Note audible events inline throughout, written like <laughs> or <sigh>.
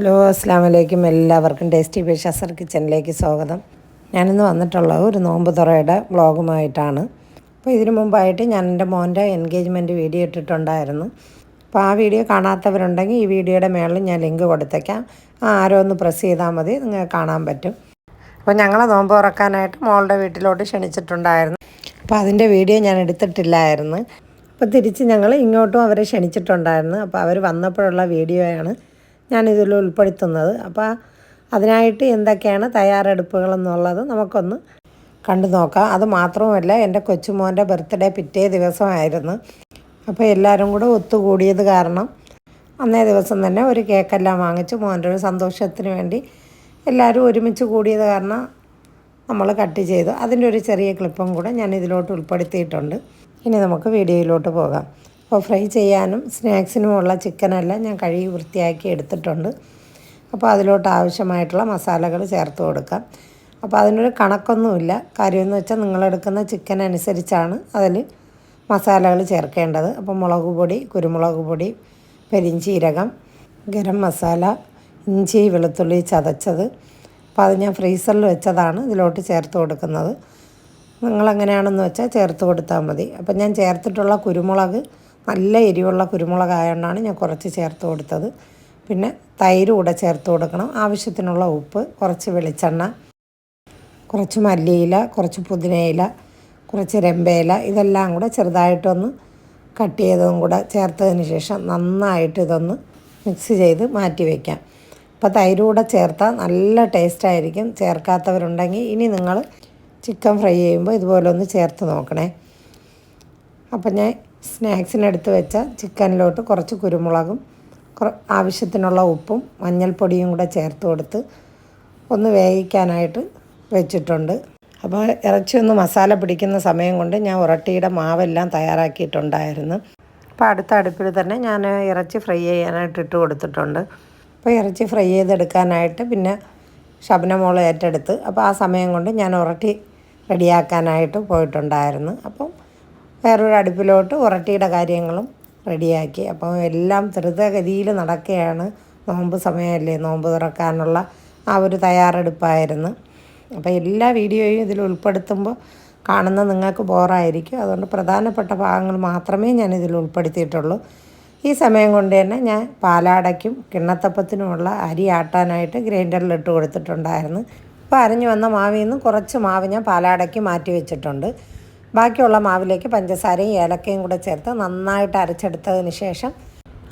Hello അസ്സാം വലൈക്കും എല്ലാവർക്കും ടേസ്റ്റി ഫിഷ് അസർ കിച്ചണിലേക്ക് സ്വാഗതം. ഞാനിന്ന് വന്നിട്ടുള്ളത് ഒരു നോമ്പ് തുറയുടെ വ്ളോഗുമായിട്ടാണ്. അപ്പോൾ ഇതിനു മുമ്പായിട്ട് ഞാൻ എന്റെ മോന്റെ എൻഗേജ്മെന്റ് വീഡിയോ ഇട്ടിട്ടുണ്ടായിരുന്നു. അപ്പോൾ ആ വീഡിയോ കാണാത്തവരുണ്ടെങ്കിൽ ഈ വീഡിയോയുടെ മേളിൽ ഞാൻ ലിങ്ക് കൊടുത്തേക്കാം. ആരോ ഒന്ന് പ്രസ് ചെയ്താൽ മതി നിങ്ങൾക്ക് കാണാൻ പറ്റും. അപ്പോൾ ഞങ്ങളെ നോമ്പ് തുറക്കാനായിട്ട് മോളുടെ വീട്ടിലോട്ട് ക്ഷണിച്ചിട്ടുണ്ടായിരുന്നു. അപ്പോൾ അതിന്റെ വീഡിയോ ഞാൻ എടുത്തിട്ടില്ലായിരുന്നു. അപ്പോൾ തിരിച്ച് ഞങ്ങൾ ഇങ്ങോട്ടും അവരെ ക്ഷണിച്ചിട്ടുണ്ടായിരുന്നു. അപ്പോൾ അവർ വന്നപ്പോഴുള്ള വീഡിയോയാണ്. ഞാനിതിൽ ഉൾപ്പെടുത്തുന്നത്. അപ്പോൾ അതിനായിട്ട് എന്തൊക്കെയാണ് തയ്യാറെടുപ്പുകളെന്നുള്ളത് നമുക്കൊന്ന് കണ്ടു നോക്കാം. അത് മാത്രവുമല്ല എന്റെ കൊച്ചുമോന്റെ ബർത്ത്ഡേ പിറ്റേ ദിവസമായിരുന്നു. അപ്പോൾ എല്ലാവരും കൂടെ ഒത്തുകൂടിയത് കാരണം അന്നേ ദിവസം തന്നെ ഒരു കേക്കെല്ലാം വാങ്ങിച്ച് മോന്റെ ഒരു സന്തോഷത്തിന് വേണ്ടി എല്ലാവരും ഒരുമിച്ച് കൂടിയത് കാരണം നമ്മൾ കട്ട് ചെയ്തു. അതിന്റെ ഒരു ചെറിയ ക്ലിപ്പും കൂടെ ഞാൻ ഇതിലോട്ട് ഉൾപ്പെടുത്തിയിട്ടുണ്ട്. ഇനി നമുക്ക് വീഡിയോയിലോട്ട് പോകാം. അപ്പോൾ ഫ്രൈ ചെയ്യാനും സ്നാക്സിനുമുള്ള ചിക്കനെല്ലാം ഞാൻ കഴുകി വൃത്തിയാക്കി എടുത്തിട്ടുണ്ട്. അപ്പോൾ അതിലോട്ട് ആവശ്യമായിട്ടുള്ള മസാലകൾ ചേർത്ത് കൊടുക്കാം. അപ്പോൾ അതിനൊരു കണക്കൊന്നുമില്ല. കാര്യമെന്ന് വെച്ചാൽ നിങ്ങളെടുക്കുന്ന ചിക്കൻ അനുസരിച്ചാണ് അതിൽ മസാലകൾ ചേർക്കേണ്ടത്. അപ്പോൾ മുളക് പൊടി കുരുമുളക് പൊടി പെരിഞ്ചീരകം ഗരം മസാല ഇഞ്ചി വെളുത്തുള്ളി ചതച്ചത്. അപ്പോൾ അത് ഞാൻ ഫ്രീസറിൽ വെച്ചതാണ് ഇതിലോട്ട് ചേർത്ത് കൊടുക്കുന്നത്. നിങ്ങളെങ്ങനെയാണെന്ന് വെച്ചാൽ ചേർത്ത് കൊടുത്താൽ മതി. അപ്പം ഞാൻ ചേർത്തിട്ടുള്ള കുരുമുളക് നല്ല എരിവുള്ള കുരുമുളകായതുകൊണ്ടാണ് ഞാൻ കുറച്ച് ചേർത്ത് കൊടുത്തത്. പിന്നെ തൈര് കൂടെ ചേർത്ത് കൊടുക്കണം. ആവശ്യത്തിനുള്ള ഉപ്പ് കുറച്ച് വെളിച്ചെണ്ണ കുറച്ച് മല്ലിയില കുറച്ച് പുതിനയില കുറച്ച് രമ്പയില ഇതെല്ലാം കൂടെ ചെറുതായിട്ടൊന്ന് കട്ട് ചെയ്തതും കൂടെ ചേർത്തതിന് ശേഷം നന്നായിട്ട് ഇതൊന്ന് മിക്സ് ചെയ്ത് മാറ്റി വയ്ക്കാം അപ്പോൾ തൈര് കൂടെ ചേർത്താൽ നല്ല ടേസ്റ്റായിരിക്കും ചേർക്കാത്തവരുണ്ടെങ്കിൽ ഇനി നിങ്ങൾ ചിക്കൻ ഫ്രൈ ചെയ്യുമ്പോൾ ഇതുപോലെ ഒന്ന് ചേർത്ത് നോക്കണേ. അപ്പം ഞാൻ സ്നാക്സിനെടുത്ത് വെച്ച ചിക്കനിലോട്ട് കുറച്ച് കുരുമുളകും ആവശ്യത്തിനുള്ള ഉപ്പും മഞ്ഞൾപ്പൊടിയും കൂടെ ചേർത്ത് കൊടുത്ത് ഒന്ന് വേവിക്കാനായിട്ട് വെച്ചിട്ടുണ്ട്. അപ്പോൾ ഇറച്ചി ഒന്ന് മസാല പിടിക്കുന്ന സമയം കൊണ്ട് ഞാൻ ഉരട്ടിയുടെ മാവെല്ലാം തയ്യാറാക്കിയിട്ടുണ്ടായിരുന്നു. അപ്പോൾ അടുത്ത അടുപ്പിൽ തന്നെ ഞാൻ ഇറച്ചി ഫ്രൈ ചെയ്യാനായിട്ട് ഇട്ട് കൊടുത്തിട്ടുണ്ട്. അപ്പോൾ ഇറച്ചി ഫ്രൈ ചെയ്തെടുക്കാനായിട്ട് പിന്നെ ശബനമോൾ ഏറ്റെടുത്ത് അപ്പോൾ ആ സമയം കൊണ്ട് ഞാൻ ഉരട്ടി റെഡിയാക്കാനായിട്ട് പോയിട്ടുണ്ടായിരുന്നു. അപ്പം വേറൊരു അടുപ്പിലോട്ട് ഉരട്ടിയുടെ കാര്യങ്ങളും റെഡിയാക്കി. അപ്പോൾ എല്ലാം ധൃതഗതിയിൽ നടക്കുകയാണ്. നോമ്പ് സമയമല്ലേ? നോമ്പ് തുറക്കാനുള്ള ആ ഒരു തയ്യാറെടുപ്പായിരുന്നു. അപ്പോൾ എല്ലാ വീഡിയോയും ഇതിൽ ഉൾപ്പെടുത്തുമ്പോൾ കാണുന്ന നിങ്ങൾക്ക് ബോറായിരിക്കും. അതുകൊണ്ട് പ്രധാനപ്പെട്ട ഭാഗങ്ങൾ മാത്രമേ ഞാൻ ഇതിൽ ഉൾപ്പെടുത്തിയിട്ടുള്ളൂ. ഈ സമയം കൊണ്ട് തന്നെ ഞാൻ പാലാടയ്ക്കും കിണ്ണത്തപ്പത്തിനുമുള്ള അരി ആട്ടാനായിട്ട് ഗ്രൈൻഡറിൽ ഇട്ട് കൊടുത്തിട്ടുണ്ടായിരുന്നു. അപ്പോൾ അരഞ്ഞു വന്ന മാവിൽ നിന്ന് കുറച്ച് മാവ് ഞാൻ പാലാടയ്ക്ക് മാറ്റി വെച്ചിട്ടുണ്ട്. ബാക്കിയുള്ള മാവിലേക്ക് പഞ്ചസാരയും ഏലക്കയും കൂടെ ചേർത്ത് നന്നായിട്ട് അരച്ചെടുത്തതിന് ശേഷം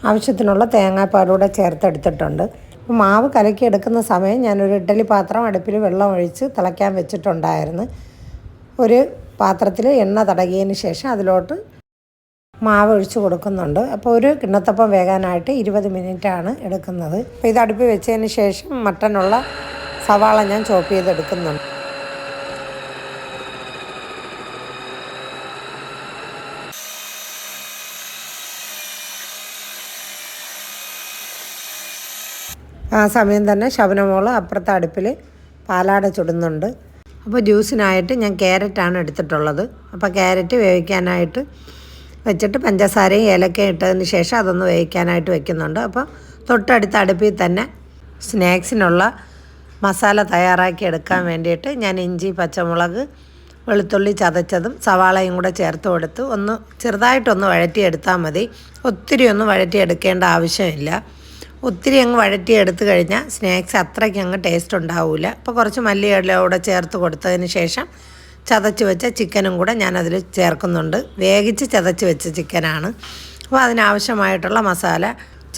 ആവശ്യത്തിനുള്ള തേങ്ങാപ്പാലൂടെ ചേർത്തെടുത്തിട്ടുണ്ട്. അപ്പോൾ മാവ് കലക്കി എടുക്കുന്ന സമയം ഞാനൊരു ഇഡ്ഡലി പാത്രം അടുപ്പിൽ വെള്ളം ഒഴിച്ച് തിളയ്ക്കാൻ വെച്ചിട്ടുണ്ടായിരുന്നു. ഒരു പാത്രത്തിൽ എണ്ണ തടകിയതിന് ശേഷം അതിലോട്ട് മാവ് ഒഴിച്ച് കൊടുക്കുന്നുണ്ട്. അപ്പോൾ ഒരു കിണ്ണത്തപ്പം വേകാനായിട്ട് ഇരുപത് മിനിറ്റാണ് എടുക്കുന്നത്. അപ്പോൾ ഇത് അടുപ്പിൽ വെച്ചതിന് ശേഷം മട്ടനുള്ള സവാള ഞാൻ ചോപ്പ് ചെയ്തെടുക്കുന്നുണ്ട്. ആ സമയം തന്നെ ശബനമോൾ അപ്പുറത്തെ അടുപ്പിൽ പാലാട ചുടുന്നുണ്ട്. അപ്പോൾ ജ്യൂസിനായിട്ട് ഞാൻ ക്യാരറ്റാണ് എടുത്തിട്ടുള്ളത്. അപ്പോൾ ക്യാരറ്റ് വേവിക്കാനായിട്ട് വെച്ചിട്ട് പഞ്ചസാരയും ഏലക്കയും ഇട്ടതിന് ശേഷം അതൊന്ന് വേവിക്കാനായിട്ട് വെക്കുന്നുണ്ട്. അപ്പോൾ തൊട്ടടുത്ത അടുപ്പിൽ തന്നെ സ്നാക്സിനുള്ള മസാല തയ്യാറാക്കി എടുക്കാൻ വേണ്ടിയിട്ട് ഞാൻ ഇഞ്ചി പച്ചമുളക് വെളുത്തുള്ളി ചതച്ചതും സവാളയും കൂടെ ചേർത്ത് കൊടുത്ത്. ഒന്ന് ചെറുതായിട്ടൊന്ന് വഴറ്റിയെടുത്താൽ മതി. ഒത്തിരി ഒന്നും വഴറ്റിയെടുക്കേണ്ട ആവശ്യമില്ല. ഒത്തിരി അങ്ങ് വഴറ്റി എടുത്തു കഴിഞ്ഞാൽ സ്നാക്സ് അത്രയ്ക്ക് അങ്ങ് ടേസ്റ്റ് ഉണ്ടാവില്ല അപ്പോൾ കുറച്ച് മല്ലിയില കൂടെ ചേർത്ത് കൊടുത്തതിന് ശേഷം ചതച്ച് വെച്ച ചിക്കനും കൂടെ ഞാനതിൽ ചേർക്കുന്നുണ്ട്. വേവിച്ച് ചതച്ച് വെച്ച ചിക്കനാണ്. അപ്പോൾ അതിനാവശ്യമായിട്ടുള്ള മസാല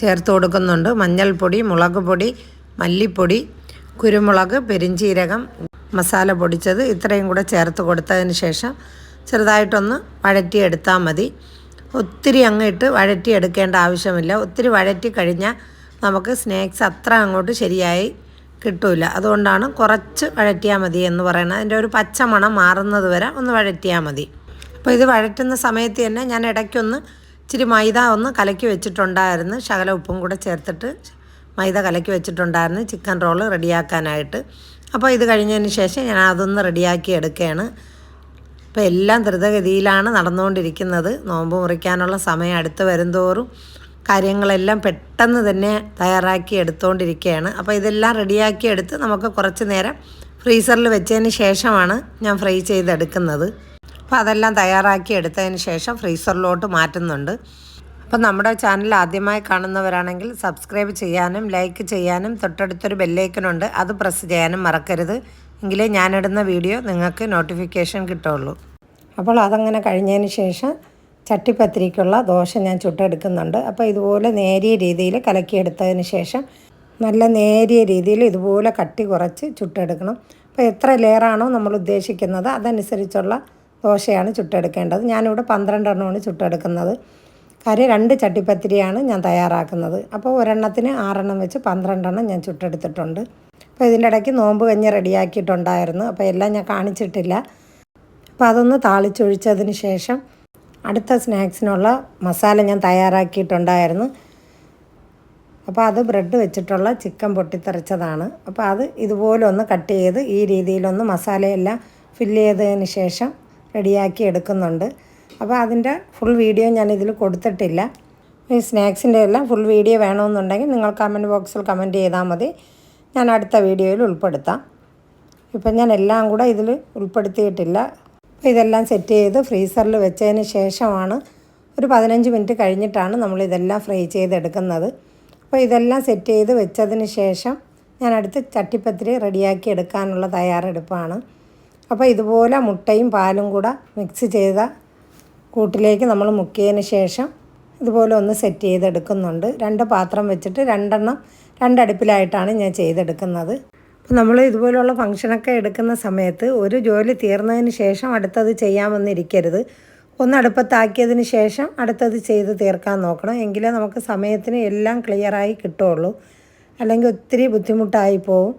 ചേർത്ത് കൊടുക്കുന്നുണ്ട്. മഞ്ഞൾപ്പൊടി മുളക് പൊടി മല്ലിപ്പൊടി കുരുമുളക് പെരിഞ്ചീരകം മസാല പൊടിച്ചത് ഇത്രയും കൂടെ ചേർത്ത് കൊടുത്തതിന് ശേഷം ചെറുതായിട്ടൊന്ന് വഴറ്റിയെടുത്താൽ മതി. ഒത്തിരി അങ്ങ് ഇട്ട് വഴറ്റിയെടുക്കേണ്ട ആവശ്യമില്ല. ഒത്തിരി വഴറ്റി കഴിഞ്ഞാൽ നമുക്ക് സ്നാക്സ് അത്ര അങ്ങോട്ട് ശരിയായി കിട്ടില്ല അതുകൊണ്ടാണ് കുറച്ച് വഴറ്റിയാൽ മതി എന്ന് പറയുന്നത്. അതിന്റെ ഒരു പച്ച മണം മാറുന്നത് വരെ ഒന്ന് വഴറ്റിയാൽ മതി. അപ്പോൾ ഇത് വഴറ്റുന്ന സമയത്ത് തന്നെ ഞാൻ ഇടയ്ക്കൊന്ന് ഇച്ചിരി മൈദ ഒന്ന് കലക്കി വെച്ചിട്ടുണ്ടായിരുന്നു. ശകല ഉപ്പും കൂടെ ചേർത്തിട്ട് മൈദ കലക്കി വെച്ചിട്ടുണ്ടായിരുന്നു. ചിക്കൻ റോൾ റെഡിയാക്കാനായിട്ട്. അപ്പോൾ ഇത് കഴിഞ്ഞതിന് ശേഷം ഞാൻ അതൊന്ന് റെഡിയാക്കി എടുക്കുകയാണ്. അപ്പോൾ എല്ലാം ദ്രുതഗതിയിലാണ് നടന്നുകൊണ്ടിരിക്കുന്നത്. നോമ്പ് മുറിക്കാനുള്ള സമയം അടുത്ത് വരുന്തോറും കാര്യങ്ങളെല്ലാം പെട്ടെന്ന് തന്നെ തയ്യാറാക്കി എടുത്തുകൊണ്ടിരിക്കുകയാണ് അപ്പോൾ ഇതെല്ലാം റെഡിയാക്കി എടുത്ത് നമുക്ക് കുറച്ച് നേരം ഫ്രീസറിൽ വെച്ചതിന് ശേഷമാണ് ഞാൻ ഫ്രൈ ചെയ്തെടുക്കുന്നത്. അപ്പോൾ അതെല്ലാം തയ്യാറാക്കി എടുത്തതിന് ശേഷം ഫ്രീസറിലോട്ട് മാറ്റുന്നുണ്ട്. അപ്പം നമ്മുടെ ചാനൽ ആദ്യമായി കാണുന്നവരാണെങ്കിൽ സബ്സ്ക്രൈബ് ചെയ്യാനും ലൈക്ക് ചെയ്യാനും തൊട്ടടുത്തൊരു ബെല്ലൈക്കനുണ്ട് അത് പ്രസ് ചെയ്യാനും മറക്കരുത്. എങ്കിലേ ഞാനിടുന്ന വീഡിയോ നിങ്ങൾക്ക് നോട്ടിഫിക്കേഷൻ കിട്ടുള്ളൂ അപ്പോൾ അതങ്ങനെ കഴിഞ്ഞതിന് ശേഷം ചട്ടിപ്പത്തിരിക്കുള്ള ദോശ ഞാൻ ചുട്ടെടുക്കുന്നുണ്ട്. അപ്പോൾ ഇതുപോലെ നേരിയ രീതിയിൽ കലക്കിയെടുത്തതിന് ശേഷം നല്ല നേരിയ രീതിയിൽ ഇതുപോലെ കട്ടി കുറച്ച് ചുട്ടെടുക്കണം. അപ്പോൾ എത്ര ലെയറാണോ നമ്മൾ ഉദ്ദേശിക്കുന്നത് അതനുസരിച്ചുള്ള ദോശയാണ് ചുട്ടെടുക്കേണ്ടത്. ഞാനിവിടെ പന്ത്രണ്ടെണ്ണമാണ് ചുട്ടെടുക്കുന്നത്. കാര്യം രണ്ട് ചട്ടിപ്പത്തിരിയാണ് ഞാൻ തയ്യാറാക്കുന്നത്. അപ്പോൾ ഒരെണ്ണത്തിന് ആറെണ്ണം വെച്ച് പന്ത്രണ്ടെണ്ണം ഞാൻ ചുട്ടെടുത്തിട്ടുണ്ട്. അപ്പോൾ ഇതിന്റെ ഇടയ്ക്ക് നോമ്പ് കഞ്ഞി റെഡിയാക്കിയിട്ടുണ്ടായിരുന്നു. അപ്പോൾ എല്ലാം ഞാൻ കാണിച്ചിട്ടില്ല. അപ്പോൾ അതൊന്ന് താളിച്ചൊഴിച്ചതിന് ശേഷം അടുത്ത സ്നാക്സിനുള്ള മസാല ഞാൻ തയ്യാറാക്കിയിട്ടുണ്ടായിരുന്നു. അപ്പോൾ അത് ബ്രെഡ് വെച്ചിട്ടുള്ള ചിക്കൻ പൊട്ടിത്തെറിച്ചതാണ്. അപ്പോൾ അത് ഇതുപോലെ ഒന്ന് കട്ട് ചെയ്ത് ഈ രീതിയിലൊന്ന് മസാലയെല്ലാം ഫില്ല് ചെയ്തതിന് ശേഷം റെഡിയാക്കി എടുക്കുന്നുണ്ട്. അപ്പോൾ അതിന്റെ ഫുൾ വീഡിയോ ഞാൻ ഇതിൽ കൊടുത്തിട്ടില്ല. ഈ സ്നാക്സിന്റെ എല്ലാം ഫുൾ വീഡിയോ വേണമെന്നുണ്ടെങ്കിൽ നിങ്ങൾ കമന്റ് ബോക്സിൽ കമന്റ് ചെയ്താൽ മതി. ഞാൻ അടുത്ത വീഡിയോയിൽ ഉൾപ്പെടുത്താം. ഇപ്പം ഞാൻ എല്ലാം കൂടെ ഇതിൽ ഉൾപ്പെടുത്തിയിട്ടില്ല. അപ്പോൾ ഇതെല്ലാം സെറ്റ് ചെയ്ത് ഫ്രീസറിൽ വെച്ചതിന് ശേഷമാണ് ഒരു പതിനഞ്ച് മിനിറ്റ് കഴിഞ്ഞിട്ടാണ് നമ്മൾ ഇതെല്ലാം ഫ്രൈ ചെയ്തെടുക്കുന്നത്. അപ്പോൾ ഇതെല്ലാം സെറ്റ് ചെയ്ത് വെച്ചതിന് ശേഷം ഞാൻ അടുത്ത് ചട്ടിപ്പത്തിരി റെഡിയാക്കി എടുക്കാനുള്ള തയ്യാറെടുപ്പാണ്. അപ്പോൾ ഇതുപോലെ മുട്ടയും പാലും കൂടെ മിക്സ് ചെയ്ത കൂട്ടിലേക്ക് നമ്മൾ മുക്കിയതിന് ശേഷം ഇതുപോലെ ഒന്ന് സെറ്റ് ചെയ്തെടുക്കുന്നുണ്ട്. രണ്ട് പാത്രം വെച്ചിട്ട് രണ്ടെണ്ണം രണ്ടടുപ്പിലായിട്ടാണ് ഞാൻ ചെയ്തെടുക്കുന്നത്. അപ്പോൾ നമ്മൾ ഇതുപോലുള്ള ഫംഗ്ഷനൊക്കെ എടുക്കുന്ന സമയത്ത് ഒരു ജോലി തീർന്നതിന് ശേഷം അടുത്തത് ചെയ്യാമെന്നിരിക്കരുത്. ഒന്ന് അടുപ്പത്താക്കിയതിന് ശേഷം അടുത്തത് ചെയ്ത് തീർക്കാൻ നോക്കണം. എങ്കിലേ നമുക്ക് സമയത്തിന് എല്ലാം ക്ലിയറായി കിട്ടുള്ളൂ. അല്ലെങ്കിൽ ഒത്തിരി ബുദ്ധിമുട്ടായി പോവും.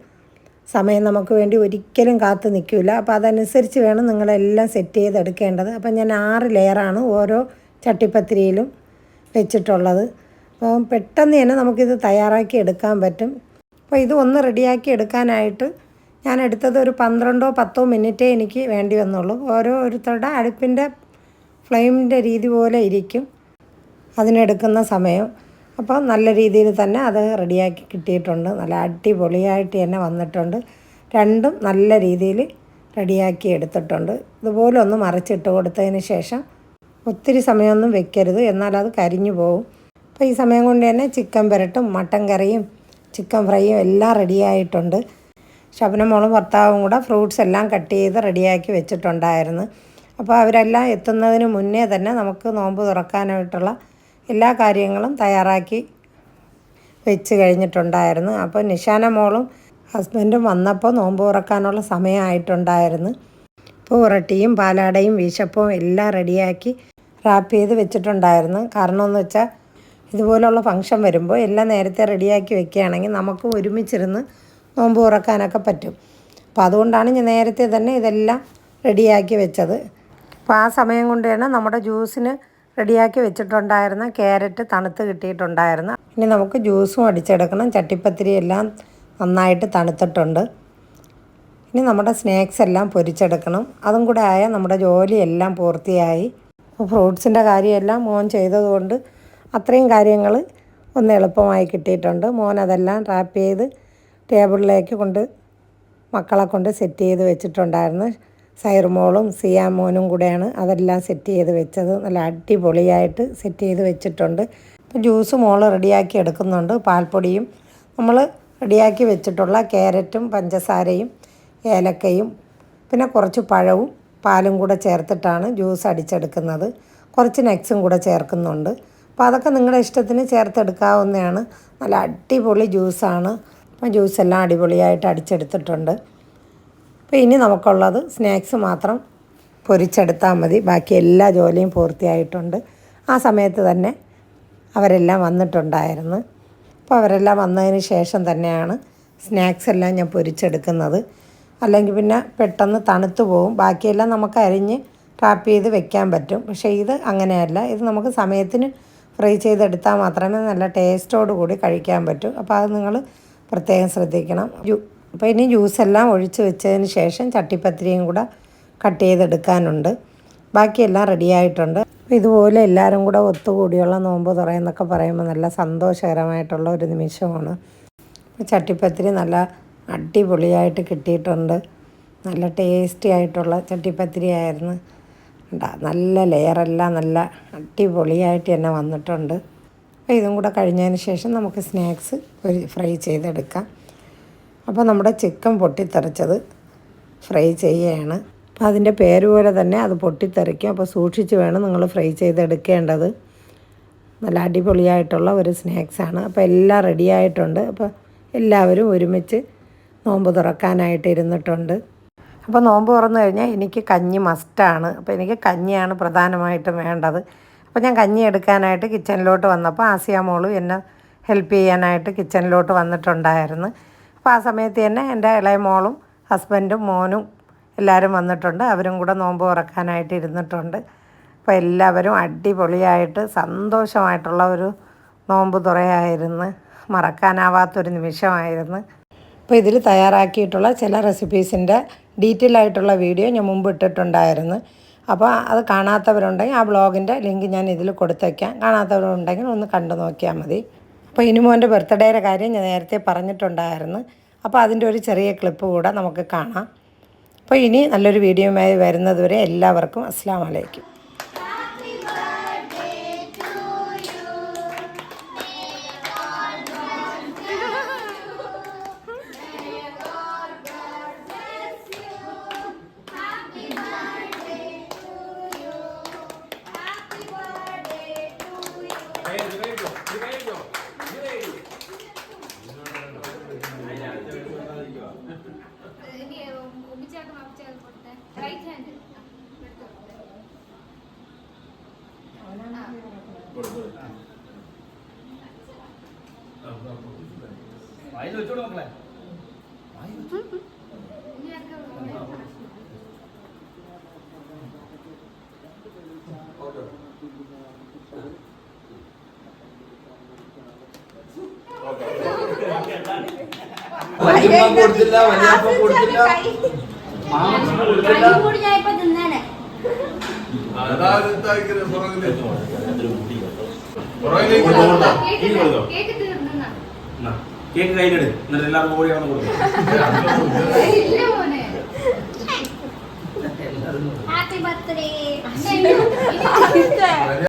സമയം നമുക്ക് വേണ്ടി ഒരിക്കലും കാത്തു നിൽക്കില്ല. അപ്പോൾ അതനുസരിച്ച് വേണം നിങ്ങളെല്ലാം സെറ്റ് ചെയ്തെടുക്കേണ്ടത്. അപ്പം ഞാൻ ആറ് ലെയറാണ് ഓരോ ചട്ടിപ്പത്തിരിയിലും വെച്ചിട്ടുള്ളത്. അപ്പം പെട്ടെന്ന് തന്നെ നമുക്കിത് തയ്യാറാക്കി എടുക്കാൻ പറ്റും. അപ്പോൾ ഇത് ഒന്ന് റെഡിയാക്കി എടുക്കാനായിട്ട് ഞാൻ എടുത്തത് ഒരു പന്ത്രണ്ടോ പത്തോ മിനിറ്റേ എനിക്ക് വേണ്ടി വന്നുള്ളൂ. ഓരോരുത്തരുടെ അടുപ്പിന്റെ ഫ്ലെയിമിന്റെ രീതി പോലെ ഇരിക്കും അതിനെടുക്കുന്ന സമയം. അപ്പോൾ നല്ല രീതിയിൽ തന്നെ അത് റെഡിയാക്കി കിട്ടിയിട്ടുണ്ട്. നല്ല അടിപൊളിയായിട്ട് തന്നെ വന്നിട്ടുണ്ട്. രണ്ടും നല്ല രീതിയിൽ റെഡിയാക്കി എടുത്തിട്ടുണ്ട്. ഇതുപോലെ ഒന്ന് മറിച്ചിട്ട് കൊടുത്തതിന് ശേഷം ഒത്തിരി സമയമൊന്നും വെക്കരുത്. എന്നാൽ അത് കരിഞ്ഞു പോകും. അപ്പോൾ ഈ സമയം കൊണ്ട് തന്നെ ചിക്കൻ പുരട്ടും മട്ടൻ കറിയും ചിക്കൻ ഫ്രൈയും എല്ലാം റെഡിയായിട്ടുണ്ട്. ശബനമോളും ഭർത്താവും കൂടെ ഫ്രൂട്ട്സ് എല്ലാം കട്ട് ചെയ്ത് റെഡിയാക്കി വെച്ചിട്ടുണ്ടായിരുന്നു. അപ്പോൾ അവരെല്ലാം എത്തുന്നതിന് മുന്നേ തന്നെ നമുക്ക് നോമ്പ് തുറക്കാനായിട്ടുള്ള എല്ലാ കാര്യങ്ങളും തയ്യാറാക്കി വെച്ച് കഴിഞ്ഞിട്ടുണ്ടായിരുന്നു. അപ്പോൾ നിഷാന മോളും ഹസ്ബൻഡും വന്നപ്പോൾ നോമ്പ് തുറക്കാനുള്ള സമയമായിട്ടുണ്ടായിരുന്നു. ഉരട്ടിയും പാലാടയും വീശപ്പവും എല്ലാം റെഡിയാക്കി റാപ്പ് ചെയ്ത് വെച്ചിട്ടുണ്ടായിരുന്നു. കാരണം എന്ന് വെച്ചാൽ ഇതുപോലുള്ള ഫംഗ്ഷൻ വരുമ്പോൾ എല്ലാം നേരത്തെ റെഡിയാക്കി വെക്കുകയാണെങ്കിൽ നമുക്ക് ഒരുമിച്ചിരുന്ന് നോമ്പ് തുറക്കാനൊക്കെ പറ്റും. അപ്പോൾ അതുകൊണ്ടാണ് ഞാൻ നേരത്തെ തന്നെ ഇതെല്ലാം റെഡിയാക്കി വെച്ചത്. അപ്പോൾ ആ സമയം കൊണ്ട് തന്നെ നമ്മുടെ ജ്യൂസിന് റെഡിയാക്കി വെച്ചിട്ടുണ്ടായിരുന്ന ക്യാരറ്റ് തണുത്ത് കിട്ടിയിട്ടുണ്ടായിരുന്നു ഇനി നമുക്ക് ജ്യൂസും അടിച്ചെടുക്കണം. ചട്ടിപ്പത്തിരി എല്ലാം നന്നായിട്ട് തണുത്തിട്ടുണ്ട്. ഇനി നമ്മുടെ സ്നാക്സ് എല്ലാം പൊരിച്ചെടുക്കണം. അതും കൂടെ ആയാൽ നമ്മുടെ ജോലിയെല്ലാം പൂർത്തിയായി. ഫ്രൂട്ട്സിന്റെ കാര്യമെല്ലാം മോൻ ചെയ്തതുകൊണ്ട് അത്രയും കാര്യങ്ങൾ ഒന്ന് എളുപ്പമായി കിട്ടിയിട്ടുണ്ട്. മോൻ അതെല്ലാം റാപ്പ് ചെയ്ത് ടേബിളിലേക്ക് കൊണ്ട് മക്കളെ കൊണ്ട് സെറ്റ് ചെയ്ത് വെച്ചിട്ടുണ്ടായിരുന്നു. സൈറുമോളും സിയാ മോനും കൂടെയാണ് അതെല്ലാം സെറ്റ് ചെയ്ത് വെച്ചത്. നല്ല അടിപൊളിയായിട്ട് സെറ്റ് ചെയ്ത് വെച്ചിട്ടുണ്ട്. ഇപ്പോൾ ജ്യൂസ് മോൾ റെഡിയാക്കി എടുക്കുന്നുണ്ട്. പാൽപ്പൊടിയും നമ്മൾ റെഡിയാക്കി വെച്ചിട്ടുള്ള ക്യാരറ്റും പഞ്ചസാരയും ഏലക്കയും പിന്നെ കുറച്ച് പഴവും പാലും കൂടെ ചേർത്തിട്ടാണ് ജ്യൂസ് അടിച്ചെടുക്കുന്നത്. കുറച്ച് നെക്സും കൂടെ ചേർക്കുന്നുണ്ട്. അപ്പോൾ അതൊക്കെ നിങ്ങളുടെ ഇഷ്ടത്തിന് ചേർത്തെടുക്കാവുന്നതാണ്. നല്ല അടിപൊളി ജ്യൂസാണ്. അപ്പോൾ ജ്യൂസ് എല്ലാം അടിപൊളിയായിട്ട് അടിച്ചെടുത്തിട്ടുണ്ട്. അപ്പോൾ ഇനി നമുക്കുള്ളത് സ്നാക്സ് മാത്രം പൊരിച്ചെടുത്താൽ മതി. ബാക്കി എല്ലാ ജോലിയും പൂർത്തിയായിട്ടുണ്ട്. ആ സമയത്ത് തന്നെ അവരെല്ലാം വന്നിട്ടുണ്ടായിരുന്നു. അപ്പോൾ അവരെല്ലാം വന്നതിന് ശേഷം തന്നെയാണ് സ്നാക്സ് എല്ലാം ഞാൻ പൊരിച്ചെടുക്കുന്നത്. അല്ലെങ്കിൽ പിന്നെ പെട്ടെന്ന് തണുത്തു പോകും ബാക്കിയെല്ലാം നമുക്ക് അരിഞ്ഞ് റാപ്പ് ചെയ്ത് വെക്കാൻ പറ്റും. പക്ഷേ ഇത് അങ്ങനെയല്ല. ഇത് നമുക്ക് സമയത്തിന് ഫ്രൈ ചെയ്തെടുത്താൽ മാത്രമേ നല്ല ടേസ്റ്റോട് കൂടി കഴിക്കാൻ പറ്റൂ. അപ്പോൾ അത് നിങ്ങൾ പ്രത്യേകം ശ്രദ്ധിക്കണം. അപ്പോൾ ഇനി ജ്യൂസെല്ലാം ഒഴിച്ച് വെച്ചതിന് ശേഷം ചട്ടിപ്പത്തിരിയും കൂടെ കട്ട് ചെയ്തെടുക്കാനുണ്ട്. ബാക്കിയെല്ലാം റെഡി ആയിട്ടുണ്ട്. അപ്പോൾ ഇതുപോലെ എല്ലാവരും കൂടെ ഒത്തുകൂടിയുള്ള നോമ്പ് തുറയെന്നൊക്കെ പറയുമ്പോൾ നല്ല സന്തോഷകരമായിട്ടുള്ള ഒരു നിമിഷമാണ്. ചട്ടിപ്പത്തിരി നല്ല അടിപൊളിയായിട്ട് കിട്ടിയിട്ടുണ്ട്. നല്ല ടേസ്റ്റി ആയിട്ടുള്ള ചട്ടിപ്പത്തിരി ആയിരുന്നു ഉണ്ടാ നല്ല ലെയറെല്ലാം നല്ല അടിപൊളിയായിട്ട് തന്നെ വന്നിട്ടുണ്ട്. അപ്പോൾ ഇതും കൂടെ കഴിഞ്ഞതിന് ശേഷം നമുക്ക് സ്നാക്സ് ഒരു ഫ്രൈ ചെയ്തെടുക്കാം. അപ്പോൾ നമ്മുടെ ചിക്കൻ പൊട്ടിത്തെറിച്ചത് ഫ്രൈ ചെയ്യുകയാണ് അപ്പോൾ അതിന്റെ പേര് പോലെ തന്നെ അത് പൊട്ടിത്തെറിക്കും. അപ്പോൾ സൂക്ഷിച്ച് വേണം നിങ്ങൾ ഫ്രൈ ചെയ്തെടുക്കേണ്ടത്. നല്ല അടിപൊളിയായിട്ടുള്ള ഒരു സ്നാക്സാണ് അപ്പോൾ എല്ലാം റെഡിയായിട്ടുണ്ട് അപ്പോൾ എല്ലാവരും ഒരുമിച്ച് നോമ്പ് തുറക്കാനായിട്ട് ഇരുന്നിട്ടുണ്ട്. അപ്പോൾ നോമ്പ് തുറന്നു കഴിഞ്ഞാൽ എനിക്ക് കഞ്ഞി മസ്റ്റാണ് അപ്പോൾ എനിക്ക് കഞ്ഞിയാണ് പ്രധാനമായിട്ടും വേണ്ടത്. അപ്പോൾ ഞാൻ കഞ്ഞി എടുക്കാനായിട്ട് കിച്ചണിലോട്ട് വന്നപ്പോൾ ആസിയ മോളും എന്നെ ഹെൽപ്പ് ചെയ്യാനായിട്ട് കിച്ചണിലോട്ട് വന്നിട്ടുണ്ടായിരുന്നു. അപ്പോൾ ആ സമയത്ത് തന്നെ എന്റെ ഇളയ മോളും ഹസ്ബൻഡും മോനും എല്ലാവരും വന്നിട്ടുണ്ട്. അവരും കൂടെ നോമ്പ് തുറക്കാനായിട്ട് ഇരുന്നിട്ടുണ്ട്. അപ്പോൾ എല്ലാവരും അടിപൊളിയായിട്ട് സന്തോഷമായിട്ടുള്ള ഒരു നോമ്പ് തുറയായിരുന്നു. മറക്കാനാവാത്തൊരു നിമിഷമായിരുന്നു. അപ്പോൾ ഇതിൽ തയ്യാറാക്കിയിട്ടുള്ള ചില റെസിപ്പീസിന്റെ ഡീറ്റെയിൽ ആയിട്ടുള്ള വീഡിയോ ഞാൻ മുമ്പ് ഇട്ടിട്ടുണ്ടായിരുന്നു. അപ്പോൾ അത് കാണാത്തവരുണ്ടെങ്കിൽ ആ ബ്ലോഗിന്റെ ലിങ്ക് ഞാൻ ഇതിൽ കൊടുത്തേക്കാം. കാണാത്തവരുണ്ടെങ്കിൽ ഒന്ന് കണ്ടു നോക്കിയാൽ മതി. അപ്പോൾ ഇനിമോന്റെ ബർത്ത്ഡേയുടെ കാര്യം ഞാൻ നേരത്തെ പറഞ്ഞിട്ടുണ്ടായിരുന്നു. അപ്പോൾ അതിന്റെ ഒരു ചെറിയ ക്ലിപ്പ് കൂടെ നമുക്ക് കാണാം. അപ്പോൾ ഇനി നല്ലൊരു വീഡിയോയുമായി വരുന്നതുവരെ എല്ലാവർക്കും അസ്സാം വലൈക്കും വായിൽ വെച്ചോളൂ മക്കളെ. കൊടുത്തില്ല വല്യപ്പ കൊടുത്തില്ല. മാമച്ചന് കൊടുത്തില്ല. കൂടി ഞാൻ ഇപ്പൊ തിന്നാനെ. കേക്ക് കയ്യിലെടു. എന്നിട്ട് എല്ലാവർക്കും കൂടി അവിടെ കൊടുക്കും. ഇല്ല മോനെ. എല്ലാവരും ഹാപ്പി ബർത്ത്ഡേ <laughs>